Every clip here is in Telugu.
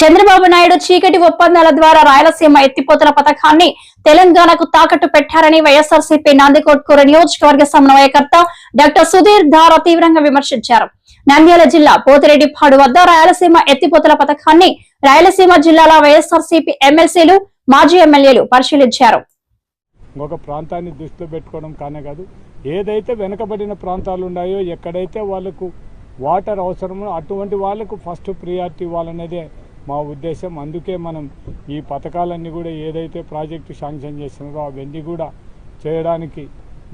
చంద్రబాబు నాయుడు చీకటి ఒప్పందాల ద్వారా రాయలసీమ ఎత్తిపోతల పథకాన్ని తెలంగాణకు తాకట్టు పెట్టారని వైఎస్ఆర్సీపీ నాందికోట్కూర నియోజకవర్గ సమన్వయకర్త డాక్టర్ సుధీర్ ధార తీవ్రంగా విమర్శించారు. నంద్యాల జిల్లా పోతిరెడ్డిపాడు వద్ద రాయలసీమ ఎత్తిపోతల పథకాన్ని రాయలసీమ జిల్లాల వైఎస్ఆర్సీపీ ఎమ్మెల్సీలు మాజీ ఎమ్మెల్యేలు పరిశీలించారు. ఒక ప్రాంతాన్ని దృష్టిలో పెట్టుకోవడం కానే కాదు. ఏదైతే వెనుకబడిన ప్రాంతాలు ఉన్నాయో ఎక్కడైతే వాళ్ళకు వాటర్ అవసరమో అటువంటి వాళ్ళకు ఫస్ట్ ప్రియారిటీ ఇవ్వాలనేదే మా ఉద్దేశం. అందుకే మనం ఈ పథకాలన్నీ కూడా ఏదైతే ప్రాజెక్టు శాంక్షన్ చేస్తున్నారో అవన్నీ కూడా చేయడానికి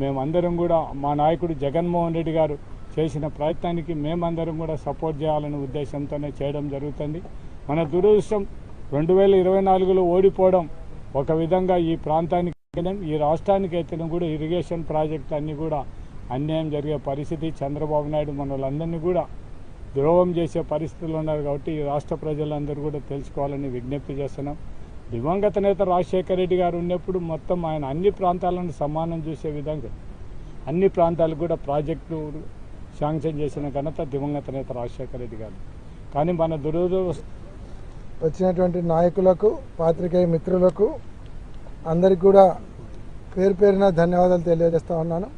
మేమందరం కూడా మా నాయకుడు జగన్మోహన్ రెడ్డి గారు చేసిన ప్రయత్నానికి మేమందరం కూడా సపోర్ట్ చేయాలనే ఉద్దేశంతోనే చేయడం జరుగుతుంది. మన దురదృష్టం రెండు వేల ఇరవై నాలుగులో ఓడిపోవడం ఒక విధంగా ఈ ప్రాంతానికి ఈ రాష్ట్రానికి అయితేనే కూడా ఇరిగేషన్ ప్రాజెక్టులు అన్నీ కూడా అన్యాయం జరిగే పరిస్థితి. చంద్రబాబు నాయుడు మన కూడా ద్రోహం చేసే పరిస్థితులు ఉన్నారు కాబట్టి ఈ రాష్ట్ర ప్రజలందరూ కూడా తెలుసుకోవాలని విజ్ఞప్తి చేస్తున్నాం. దివంగత నేత రాజశేఖర రెడ్డి గారు ఉన్నప్పుడు మొత్తం ఆయన అన్ని ప్రాంతాలను సమానం చూసే విధంగా అన్ని ప్రాంతాలకు కూడా ప్రాజెక్టు శాంక్షన్ చేసిన ఘనత దివంగత నేత రాజశేఖర రెడ్డి గారు. కానీ మన దురదృష్టం వచ్చినటువంటి నాయకులకు పాత్రికేయ మిత్రులకు అందరికి కూడా పేరు పేరున ధన్యవాదాలు తెలియజేస్తా ఉన్నాను.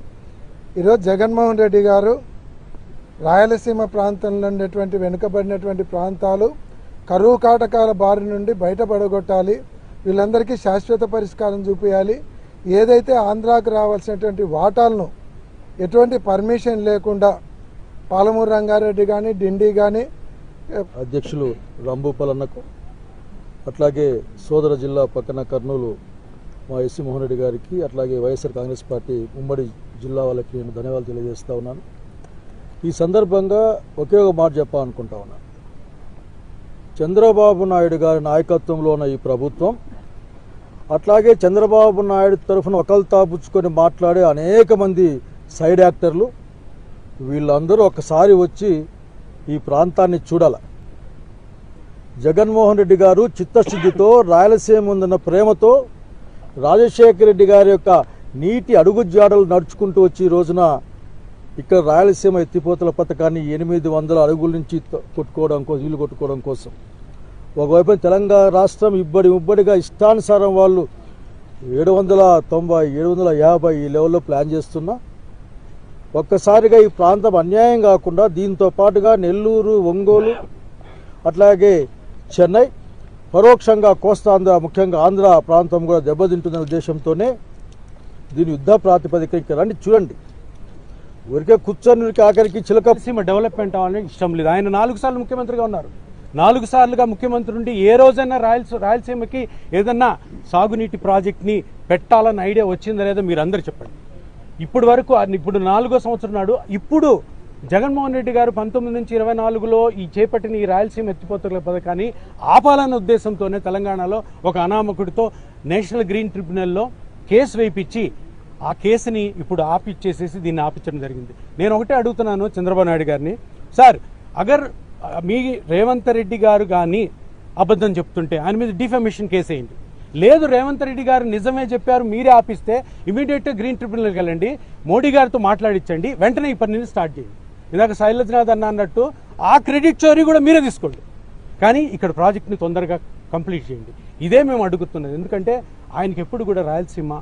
ఈరోజు జగన్మోహన్ రెడ్డి గారు రాయలసీమ ప్రాంతంలో ఉండేటువంటి వెనుకబడినటువంటి ప్రాంతాలు కరువు కాటకాల బారి నుండి బయటపడగొట్టాలి. వీళ్ళందరికీ శాశ్వత పరిష్కారం చూపించాలి ఏదైతే ఆంధ్రాకు రావాల్సినటువంటి వాటాలను ఎటువంటి పర్మిషన్ లేకుండా పాలమూరు రంగారెడ్డి కానీ డిండి కానీ అధ్యక్షులు రంభూపలన్నకు అట్లాగే సోదర జిల్లా పక్కన కర్నూలు మా ఎస్సీ మోహన్ రెడ్డి గారికి అట్లాగే వైఎస్ఆర్ కాంగ్రెస్ పార్టీ ఉమ్మడి జిల్లా వాళ్ళకి నేను ధన్యవాదాలు తెలియజేస్తా ఉన్నాను. ఈ సందర్భంగా ఒకే ఒక మాట చెప్పాలనుకుంటా ఉన్నా. చంద్రబాబు నాయుడు గారి నాయకత్వంలో ఉన్న ఈ ప్రభుత్వం అట్లాగే చంద్రబాబు నాయుడు తరఫున ఒకళ్ళు తాపుచ్చుకొని మాట్లాడే అనేక మంది సైడ్ యాక్టర్లు వీళ్ళందరూ ఒకసారి వచ్చి ఈ ప్రాంతాన్ని చూడాల. జగన్మోహన్ రెడ్డి గారు చిత్తశుద్ధితో రాయలసీమ ఉందన్న ప్రేమతో రాజశేఖర రెడ్డి గారి యొక్క నీటి అడుగుజాడలు నడుచుకుంటూ వచ్చి ఈ రోజున ఇక్కడ రాయలసీమ ఎత్తిపోతల పథకాన్ని ఎనిమిది వందల అడుగుల నుంచి త- కొట్టుకోవడం కోసం ఇల్లు కొట్టుకోవడం కోసం. ఒకవైపు తెలంగాణ రాష్ట్రం ఇబ్బడి ఉబ్బడిగా ఇష్టానుసారం వాళ్ళు ఏడు వందల తొంభై ఏడు వందల యాభై ఈ లెవెల్లో ప్లాన్ చేస్తున్నా. ఒక్కసారిగా ఈ ప్రాంతం అన్యాయం కాకుండా దీంతో పాటుగా నెల్లూరు ఒంగోలు అట్లాగే చెన్నై పరోక్షంగా కోస్తాంధ్ర ముఖ్యంగా ఆంధ్ర ప్రాంతం కూడా దెబ్బతింటున్న ఉద్దేశంతోనే దీని యుద్ధ ప్రాతిపదిక ఇక్కడ రండి చూడండి. ఊరికే కూర్చొని ఆఖరికి చిలక సీమ డెవలప్మెంట్ అవ్వాలని ఇష్టం లేదు. ఆయన నాలుగు సార్లు ముఖ్యమంత్రిగా ఉన్నారు. నాలుగు సార్లుగా ముఖ్యమంత్రి ఉండి ఏ రోజైనా రాయలసీ రాయలసీమకి ఏదన్నా సాగునీటి ప్రాజెక్ట్ని పెట్టాలన్న ఐడియా వచ్చిందా లేదా మీరు అందరు చెప్పండి. ఇప్పుడు వరకు ఇప్పుడు నాలుగో సంవత్సరం నాడు ఇప్పుడు జగన్మోహన్ రెడ్డి గారు పంతొమ్మిది నుంచి ఇరవై నాలుగులో ఈ చేపట్టిన ఈ రాయలసీమ ఎత్తిపోతల పథకాన్ని ఆపాలనే ఉద్దేశంతోనే తెలంగాణలో ఒక అనామకుడితో నేషనల్ గ్రీన్ ట్రిబ్యునల్లో కేసు వేయించి ఆ కేసుని ఇప్పుడు ఆపిచ్చేసేసి దీన్ని ఆపించడం జరిగింది. నేను ఒకటే అడుగుతున్నాను చంద్రబాబు నాయుడు గారిని. సార్ అగర్ మీ రేవంత్ రెడ్డి గారు కానీ అబద్ధం చెప్తుంటే ఆయన మీద డిఫమేషన్ కేసు వేయండి. లేదు రేవంత్ రెడ్డి గారు నిజమే చెప్పారు మీరే ఆపిస్తే ఇమీడియట్గా గ్రీన్ ట్రిబ్యునల్కి వెళ్ళండి మోడీ గారితో మాట్లాడించండి వెంటనే ఈ పనిని స్టార్ట్ చేయండి. ఇందాక శైలజ్నాథ్ అన్న అన్నట్టు ఆ క్రెడిట్ చోరీ కూడా మీరే తీసుకోండి. కానీ ఇక్కడ ప్రాజెక్ట్ని తొందరగా కంప్లీట్ చేయండి. ఇదే మేము అడుగుతున్నది. ఎందుకంటే ఆయనకి ఎప్పుడు కూడా రాయలసీమ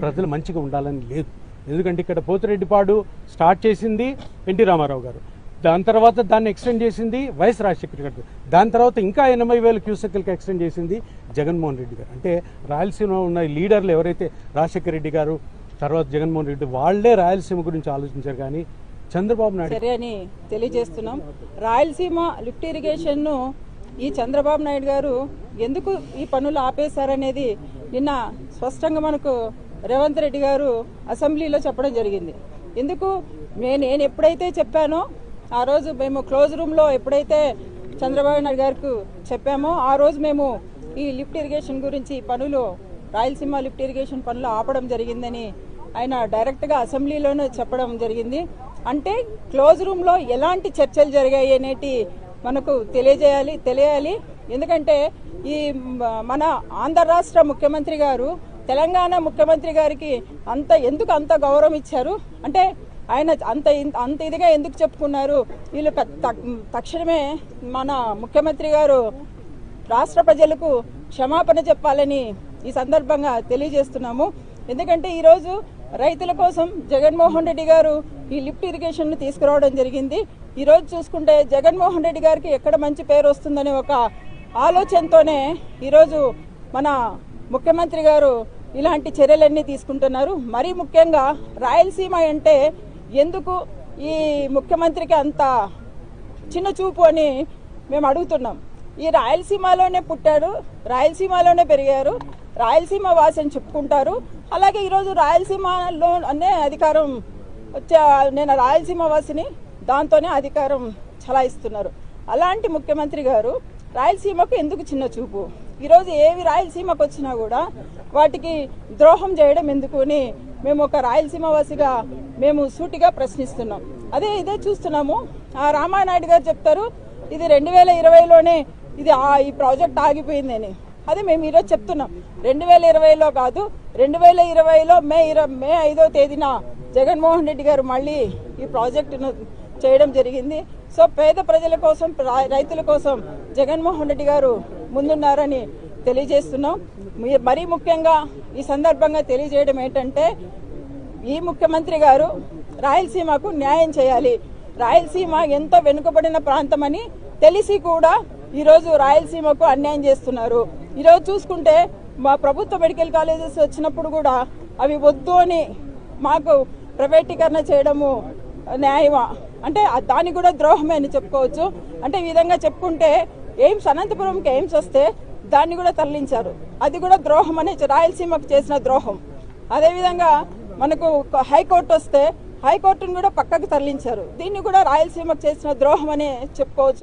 ప్రజలు మంచిగా ఉండాలని లేదు. ఎందుకంటే ఇక్కడ పోతిరెడ్డిపాడు స్టార్ట్ చేసింది ఎన్టీ రామారావు గారు. దాని తర్వాత దాన్ని ఎక్స్టెండ్ చేసింది వైఎస్ రాజశేఖర గారు. దాని తర్వాత ఇంకా ఎనభై వేల క్యూసెక్లకి ఎక్స్టెండ్ చేసింది జగన్మోహన్ రెడ్డి గారు. అంటే రాయలసీమ ఉన్న లీడర్లు ఎవరైతే రాజశేఖర రెడ్డి గారు తర్వాత జగన్మోహన్ రెడ్డి వాళ్ళే రాయలసీమ గురించి ఆలోచించారు కానీ చంద్రబాబు నాయుడు సరే అని తెలియజేస్తున్నాం. రాయలసీమ లిఫ్ట్ ఇరిగేషన్ను ఈ చంద్రబాబు నాయుడు గారు ఎందుకు ఈ పనులు ఆపేశారనేది నిన్న స్పష్టంగా మనకు రేవంత్ రెడ్డి గారు అసెంబ్లీలో చెప్పడం జరిగింది. ఎందుకు? నేను ఎప్పుడైతే చెప్పానో ఆ రోజు మేము క్లోజ్ రూమ్లో ఎప్పుడైతే చంద్రబాబు నాయుడు గారికి చెప్పామో ఆ రోజు మేము ఈ లిఫ్ట్ ఇరిగేషన్ గురించి పనులు రాయలసీమ లిఫ్ట్ ఇరిగేషన్ పనులు ఆపడం జరిగిందని ఆయన డైరెక్ట్గా అసెంబ్లీలోనే చెప్పడం జరిగింది. అంటే క్లోజ్ రూమ్లో ఎలాంటి చర్చలు జరిగాయి అనేటి మనకు తెలియజేయాలి తెలియాలి. ఎందుకంటే ఈ మన ఆంధ్ర రాష్ట్ర ముఖ్యమంత్రి గారు తెలంగాణ ముఖ్యమంత్రి గారికి అంత ఎందుకు అంత గౌరవం ఇచ్చారు? అంటే ఆయన అంత అంత ఇదిగా ఎందుకు చెప్పుకున్నారు? వీళ్ళు తక్షణమే మన ముఖ్యమంత్రి గారు రాష్ట్ర ప్రజలకు క్షమాపణ చెప్పాలని ఈ సందర్భంగా తెలియజేస్తున్నాము. ఎందుకంటే ఈరోజు రైతుల కోసం జగన్మోహన్ రెడ్డి గారు ఈ లిఫ్ట్ ఇరిగేషన్ను తీసుకురావడం జరిగింది. ఈరోజు చూసుకుంటే జగన్మోహన్ రెడ్డి గారికి ఎక్కడ మంచి పేరు వస్తుందనే ఒక ఆలోచనతోనే ఈరోజు మన ముఖ్యమంత్రి గారు ఇలాంటి చర్యలన్నీ తీసుకుంటున్నారు. మరీ ముఖ్యంగా రాయలసీమ అంటే ఎందుకు ఈ ముఖ్యమంత్రికి అంత చిన్న చూపు అని మేము అడుగుతున్నాం. ఈ రాయలసీమలోనే పుట్టాడు రాయలసీమలోనే పెరిగారు రాయలసీమ వాసి అని చెప్పుకుంటారు. అలాగే ఈరోజు రాయలసీమలో అనే అధికారం వచ్చే నేను రాయలసీమ వాసిని దాంతోనే అధికారం చలాయిస్తున్నారు. అలాంటి ముఖ్యమంత్రి గారు రాయలసీమకు ఎందుకు చిన్న చూపు? ఈరోజు ఏవి రాయలసీమకు వచ్చినా కూడా వాటికి ద్రోహం చేయడం ఎందుకుని మేము ఒక రాయలసీమ వాసిగా మేము సూటిగా ప్రశ్నిస్తున్నాం. అదే ఇదే చూస్తున్నాము. ఆ రామానాయుడు గారు చెప్తారు ఇది రెండు వేల ఇరవైలోనే ఇది ఆ- ఈ ప్రాజెక్ట్ ఆగిపోయిందని. అదే మేము ఈరోజు చెప్తున్నాం. రెండు వేల ఇరవైలో కాదు రెండు వేల ఇరవైలో మే ఇర మే ఐదో తేదీన జగన్మోహన్ రెడ్డి గారు మళ్ళీ ఈ ప్రాజెక్టును చేయడం జరిగింది. సో పేద ప్రజల కోసం రైతుల కోసం జగన్మోహన్ రెడ్డి గారు ముందున్నారని తెలియజేస్తున్నాం. మరీ ముఖ్యంగా ఈ సందర్భంగా తెలియజేయడం ఏంటంటే ఈ ముఖ్యమంత్రి గారు రాయలసీమకు న్యాయం చేయాలి. రాయలసీమ ఎంతో వెనుకబడిన ప్రాంతమని తెలిసి కూడా ఈరోజు రాయలసీమకు అన్యాయం చేస్తున్నారు. ఈరోజు చూసుకుంటే మా ప్రభుత్వ మెడికల్ కాలేజెస్ వచ్చినప్పుడు కూడా అవి వద్దు అని మాకు ప్రైవేటీకరణ చేయడము న్యాయమా? అంటే దానికి కూడా ద్రోహమే అని చెప్పుకోవచ్చు. అంటే ఈ విధంగా చెప్పుకుంటే ఎయిమ్స్ అనంతపురంకి ఎయిమ్స్ వస్తే దాన్ని కూడా తరలించారు. అది కూడా ద్రోహం అనే రాయలసీమకు చేసిన ద్రోహం. అదేవిధంగా మనకు హైకోర్టు వస్తే హైకోర్టును కూడా పక్కకు తరలించారు. దీన్ని కూడా రాయలసీమకు చేసిన ద్రోహం అనే చెప్పుకోవచ్చు.